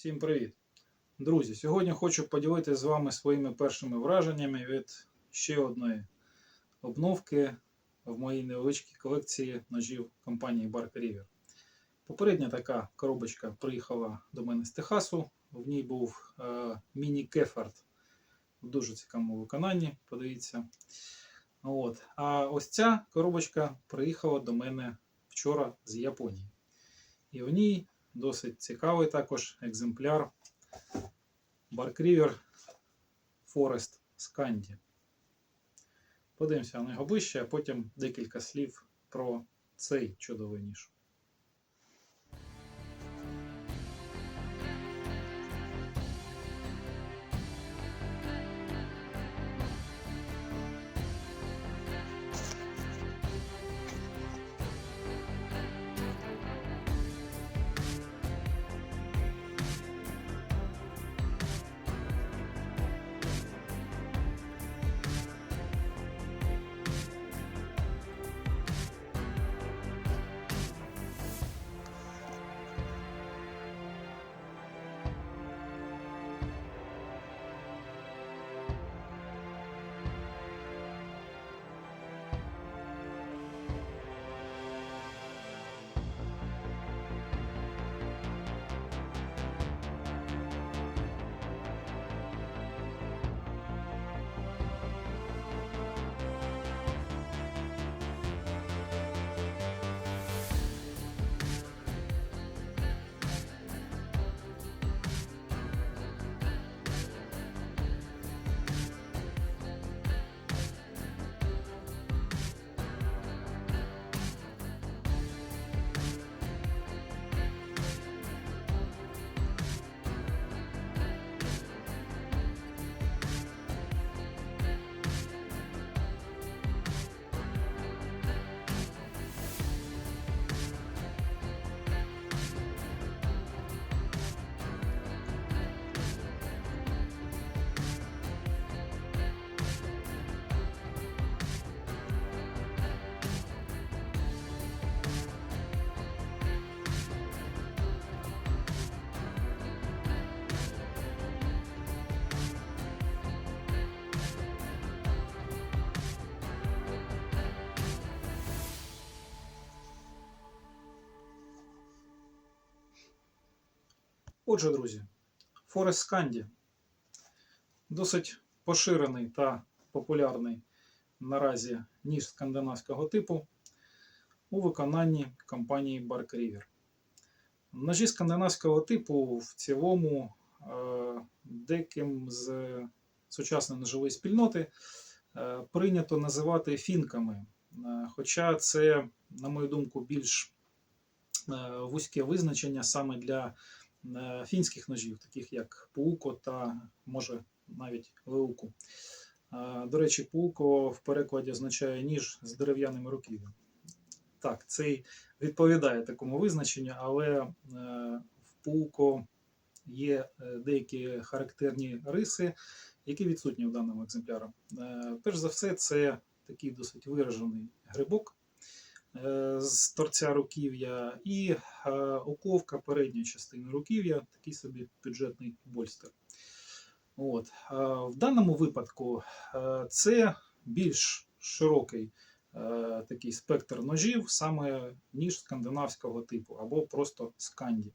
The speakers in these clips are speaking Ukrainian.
Всім привіт! Друзі! Сьогодні хочу поділитися з вами своїми першими враженнями від ще одної обновки в моїй невеличкій колекції ножів компанії Barker River. Попередня така коробочка приїхала до мене з Техасу. В ній був е, міні-кефард в дуже цікавому виконанні. Подивіться. От. А ось ця коробочка приїхала до мене вчора з Японії. І в ній досить цікавий також екземпляр Баркрівер Forest Scandi. Подивимося на його ближче, а потім декілька слів про цей чудовий ніж. Отже, друзі, Forest Candy досить поширений та популярний наразі ніж скандинавського типу у виконанні компанії Barker River. Ножі скандинавського типу в цілому е, деким з сучасної ножової спільноти е, прийнято називати фінками. Е, Хоча це, на мою думку, більш вузьке визначення саме для фінських ножів, таких як Пууко та може навіть Леуку. Е, До речі, Пууко в перекладі означає ніж з дерев'яними руків'ям. Так, цей відповідає такому визначенню, але е, в Пууко є е, деякі характерні риси, які відсутні в даному екземплярі. Е, Перш за все, це такий досить виражений грибок е, з торця руків'я і е, оковка передньої частини руків'я, такий собі бюджетний больстер. От. е, В даному випадку е, це більш широкий е, такий спектр ножів, саме ніж скандинавського типу або просто сканді.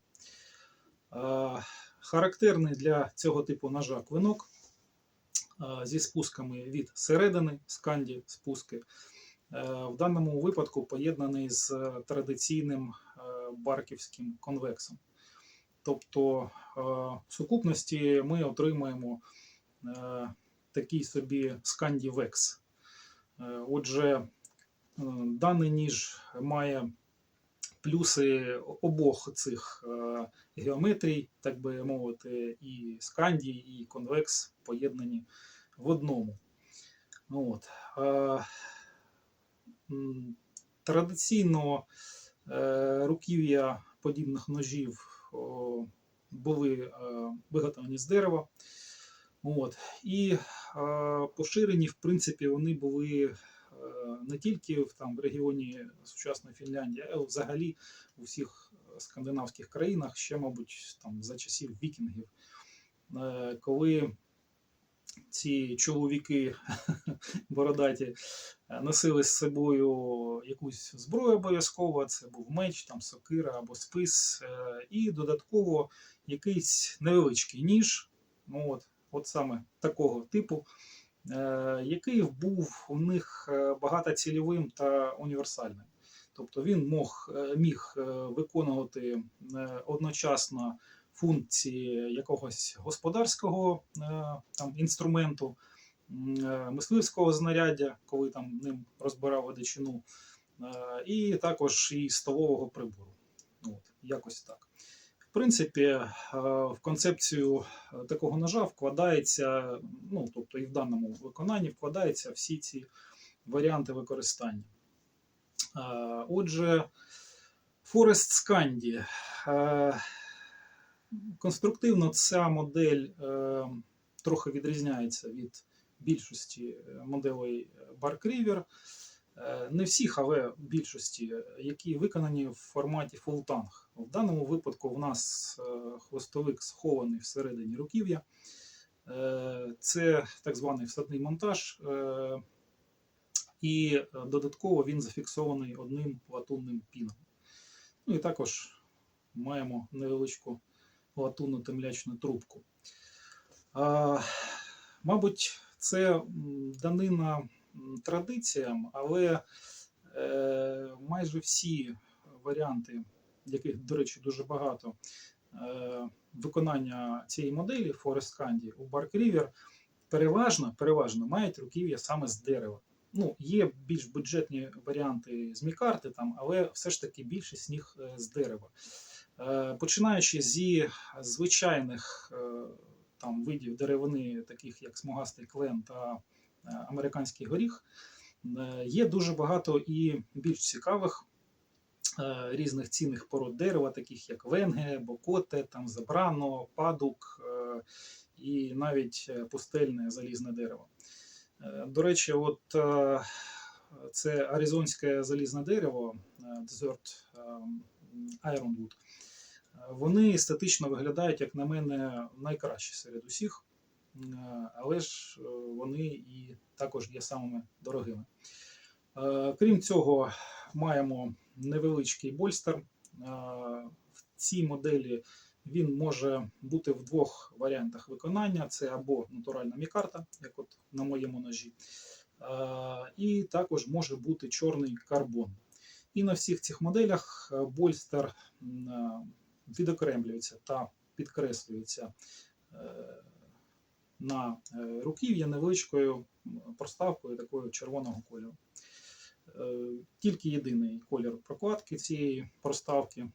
Е, Характерний для цього типу ножа клинок е, зі спусками від середини сканді спуски. Е, В даному випадку поєднаний з традиційним е, барківським конвексом. Тобто е, в сукупності ми отримаємо е, такий собі сканді векс. Е, Отже, е, даний ніж має плюси обох цих е, геометрій, так би мовити, і сканді, і конвекс поєднані в одному. От. Традиційно е, руків'я подібних ножів були е, виготовлені з дерева. От. І е, поширені, в принципі, вони були не тільки в, там, в регіоні сучасної Фінляндії, а взагалі у всіх скандинавських країнах, ще, мабуть, там за часів вікінгів, коли ці чоловіки бородаті е, носили з собою якусь зброю обов'язково, це був меч, там сокира або спис, е, і додатково якийсь невеличкий ніж, ну от, от саме такого типу, е, який був у них багатоцільовим та універсальним. Тобто він мог, міг виконувати одночасно функції якогось господарського е, там, інструменту, е, мисливського знаряддя, коли там ним розбирав одичину, е, і також і столового прибору. От, якось так. В принципі, в концепцію такого ножа вкладається, ну тобто і в даному виконанні вкладаються всі ці варіанти використання. Отже, Forest Scandi. Е, Конструктивно ця модель е, трохи відрізняється від більшості е, моделей Bark River. Е, Не всіх, але більшості, е, які виконані в форматі tank. В даному випадку в нас е, хвостовик схований всередині руків'я. Е, Це так званий всадний монтаж. е, І е, додатково він зафіксований одним латунним піном. Ну і також маємо невеличку латунну темлячну трубку. А, мабуть, це данина традиціям, але е, майже всі варіанти, яких, до речі, дуже багато, е, виконання цієї моделі Forest Candy у Bark River переважно, переважно мають руків'я саме з дерева. Ну, є більш бюджетні варіанти з мікарти, там, але все ж таки більшість з них е, з дерева. Е, Починаючи зі звичайних е, там, видів деревини, таких як смугастий клен та е, американський горіх, є дуже багато і більш цікавих різних цінних пород дерева, таких як венге, бокоте, там, забрано, падук і навіть пустельне залізне дерево. До речі, от це аризонське залізне дерево, Desert е, Ironwood. Вони естетично виглядають, як на мене, найкращі серед усіх, Е, але ж е, вони і також є самими дорогими. Е, Крім цього, маємо невеличкий больстер. В цій моделі він може бути в двох варіантах виконання: це або натуральна мікарта, як от на моєму ножі, і також може бути чорний карбон. І на всіх цих моделях больстер відокремлюється та підкреслюється е, на е, руків'я невеличкою проставкою такою червоного кольору. Е, Тільки єдиний колір прокладки цієї проставки.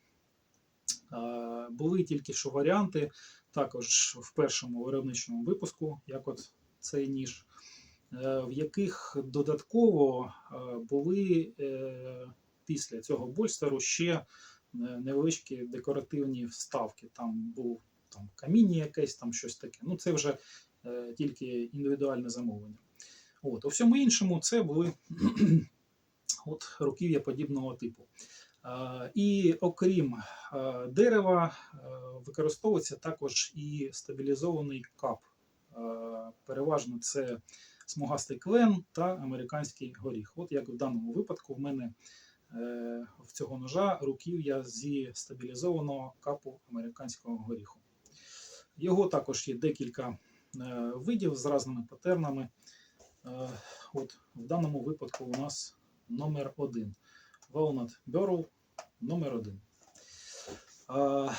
Були тільки що варіанти, також в першому виробничому випуску, як от цей ніж, в яких додатково були після цього больстеру ще невеличкі декоративні вставки. Там був там каміння якесь, там щось таке. Ну, це вже е, тільки індивідуальне замовлення. От, у всьому іншому це були от, руків'я подібного типу. Е, І окрім е, дерева, е, використовується також і стабілізований кап. Е, Переважно це смугастий клен та американський горіх. От як в даному випадку, в мене в цього ножа руків'я зі стабілізованого капу американського горіху. Його також є декілька е, видів з різними патернами. Е, От в даному випадку у нас номер один. Walnut Burrow номер один. Е,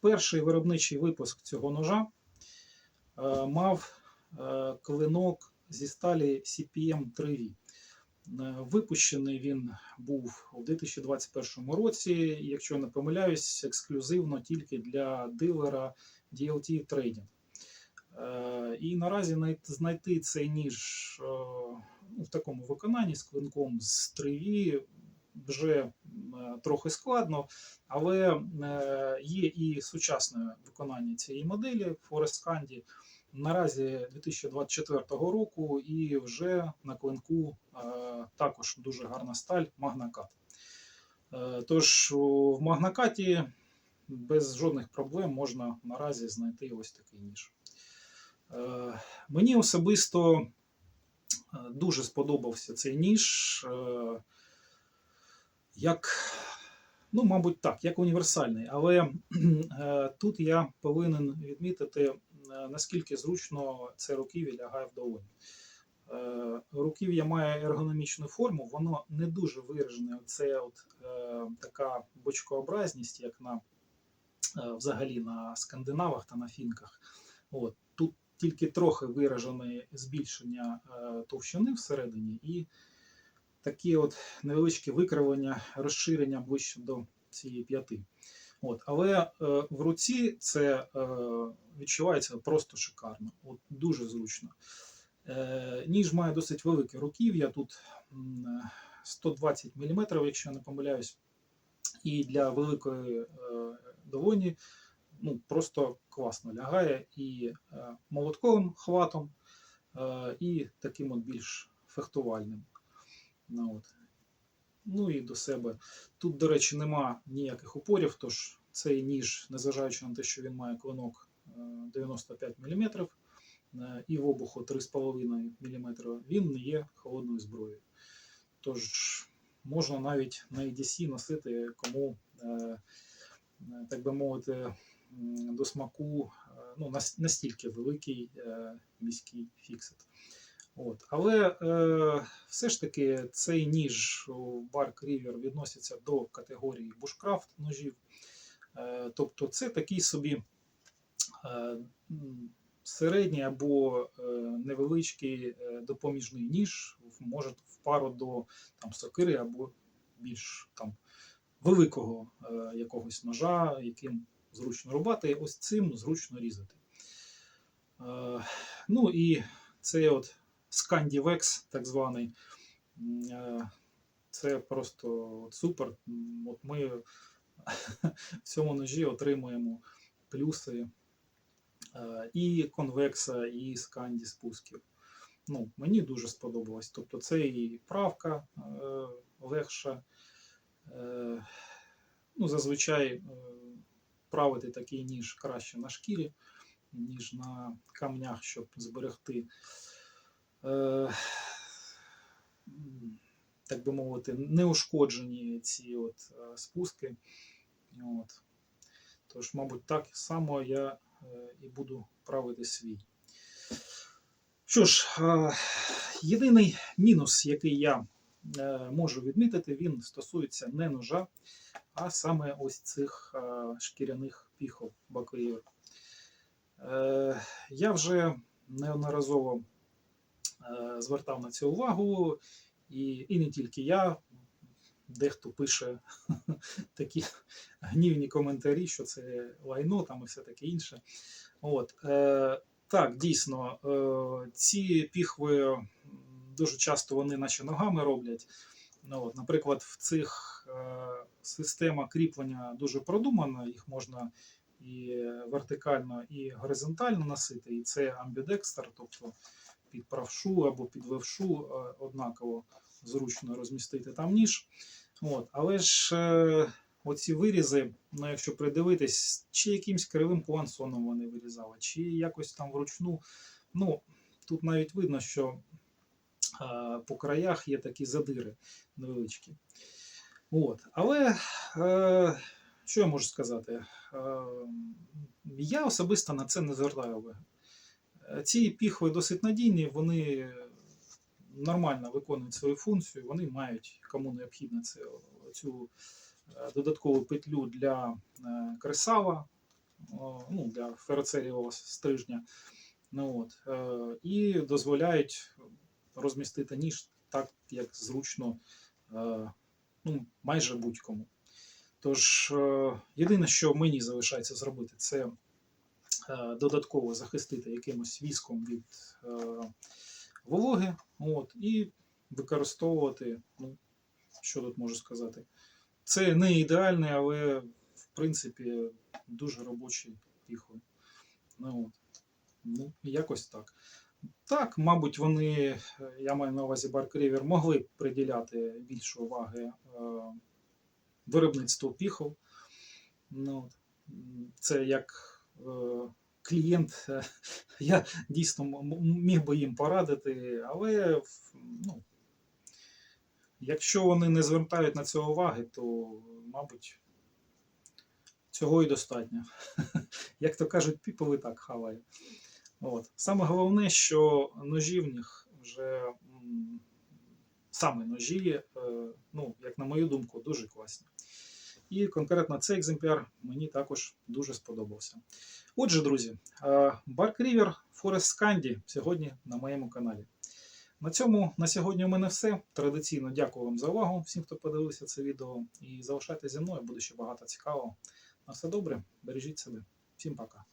Перший виробничий випуск цього ножа е, мав е, клинок зі сталі CPM 3V. Е, Випущений він був у 2021 році, якщо не помиляюсь, ексклюзивно тільки для дилера DLT Trading. Е, І наразі знайти цей ніж е, ну, в такому виконанні з клинком з 3V вже трохи складно, але є і сучасне виконання цієї моделі Forest Candy. Наразі 2024 року, і вже на клинку е, також дуже гарна сталь Cut. Е, Тож в магнакаті без жодних проблем можна наразі знайти ось такий ніж. Е, Мені особисто дуже сподобався цей ніж. Як, ну, мабуть, так, як універсальний. Але тут я повинен відмітити, наскільки зручно це руків'я лягає в долоні. Е, Руків'я має ергономічну форму, воно не дуже виражене. Це от, е, така бочкообразність, як на е, взагалі на скандинавах та на фінках. От. Тут тільки трохи виражене збільшення е, товщини всередині і такі от невеличкі викривлення, розширення ближче до цієї п'яти. От. Але е, в руці це е, відчувається просто шикарно, от, дуже зручно. Е, ніж має досить велике руків'я, тут 120 мм, якщо я не помиляюсь. І для великої е, долоні ну, просто класно лягає і е, молотковим хватом, е, і таким от більш фехтувальним. Ну, от. Ну і до себе. Тут, до речі, нема ніяких упорів, тож цей ніж, незважаючи на те, що він має клинок е, 95 мм е, і в обуху 3,5 мм, він не є холодною зброєю. Тож можна навіть на EDC носити кому, е, е, так би мовити, до смаку е, ну, настільки великий е, міський фіксит. От. Але е, все ж таки цей ніж Bark River відноситься до категорії бушкрафт ножів. Е, тобто це такий собі е, середній або е, невеличкий е, допоміжний ніж, може в пару до там, сокири або більш там, великого е, якогось ножа, яким зручно рубати, ось цим зручно різати. Е, ну і цей от Scandivex, так званий, е, це просто от супер. От ми в цьому ножі отримуємо плюси е, і конвекса, і сканді спусків. Ну, мені дуже сподобалось. Тобто це і правка е, легша. Ну, зазвичай правити такий ніж краще на шкірі, ніж на камнях, щоб зберегти, так би мовити, неушкоджені ці от е, спуски. От. Тож, мабуть, так само я е, і буду правити свій. Що ж, е, єдиний мінус, який я е, можу відмітити, він стосується не ножа, а саме ось цих е, шкіряних піхов бакоїв. Е, Я вже неодноразово е, звертав на це увагу, і, і не тільки я. Дехто пише такі гнівні коментарі, що це лайно там і все таке інше. От, е, так, дійсно, е, ці піхви дуже часто вони наче ногами роблять. Ну, от, наприклад, в цих е, система кріплення дуже продумана, їх можна і вертикально, і горизонтально носити. І це амбідекстер, тобто під правшу або під левшу е, однаково зручно розмістити там ніж. От, але ж е, оці вирізи, ну якщо придивитись, чи якимсь кривим пуансоном вони вирізали, чи якось там вручну. Ну, тут навіть видно, що е, по краях є такі задири невеличкі. От. Але е, що я можу сказати? Е, я особисто на це не звертаю уваги. Е, Ці піхви досить надійні, вони нормально виконують свою функцію, вони мають кому необхідно це, цю е, додаткову петлю для е, кресава, ну, для фероцерієвого стрижня. Ну, от, і дозволяють розмістити ніж так, як зручно ну, майже будь-кому. Тож, єдине, що мені залишається зробити, це додатково захистити якимось віском від е, вологи, от, і використовувати, ну, що тут можу сказати. Це не ідеальний, але в принципі дуже робочий піхви. Ну, ну, якось так. Так, мабуть, вони, е, я маю на увазі Барк Рівер, могли б приділяти більше уваги е, виробництво піхов. Ну, це як е, клієнт, е, я дійсно міг би їм порадити, але ну, якщо вони не звертають на це уваги, то, мабуть, цього і достатньо. Як то кажуть, піпел і так хаває. От. Саме головне, що ножі в них вже саме ножі, е, ну, як на мою думку, дуже класні. І конкретно цей екземпляр мені також дуже сподобався. Отже, друзі, Bark River Forest Scandi сьогодні на моєму каналі. На цьому на сьогодні у мене все. Традиційно дякую вам за увагу, всім, хто подивився це відео. І залишайтеся зі мною, буде ще багато цікавого. На все добре, бережіть себе. Всім пока.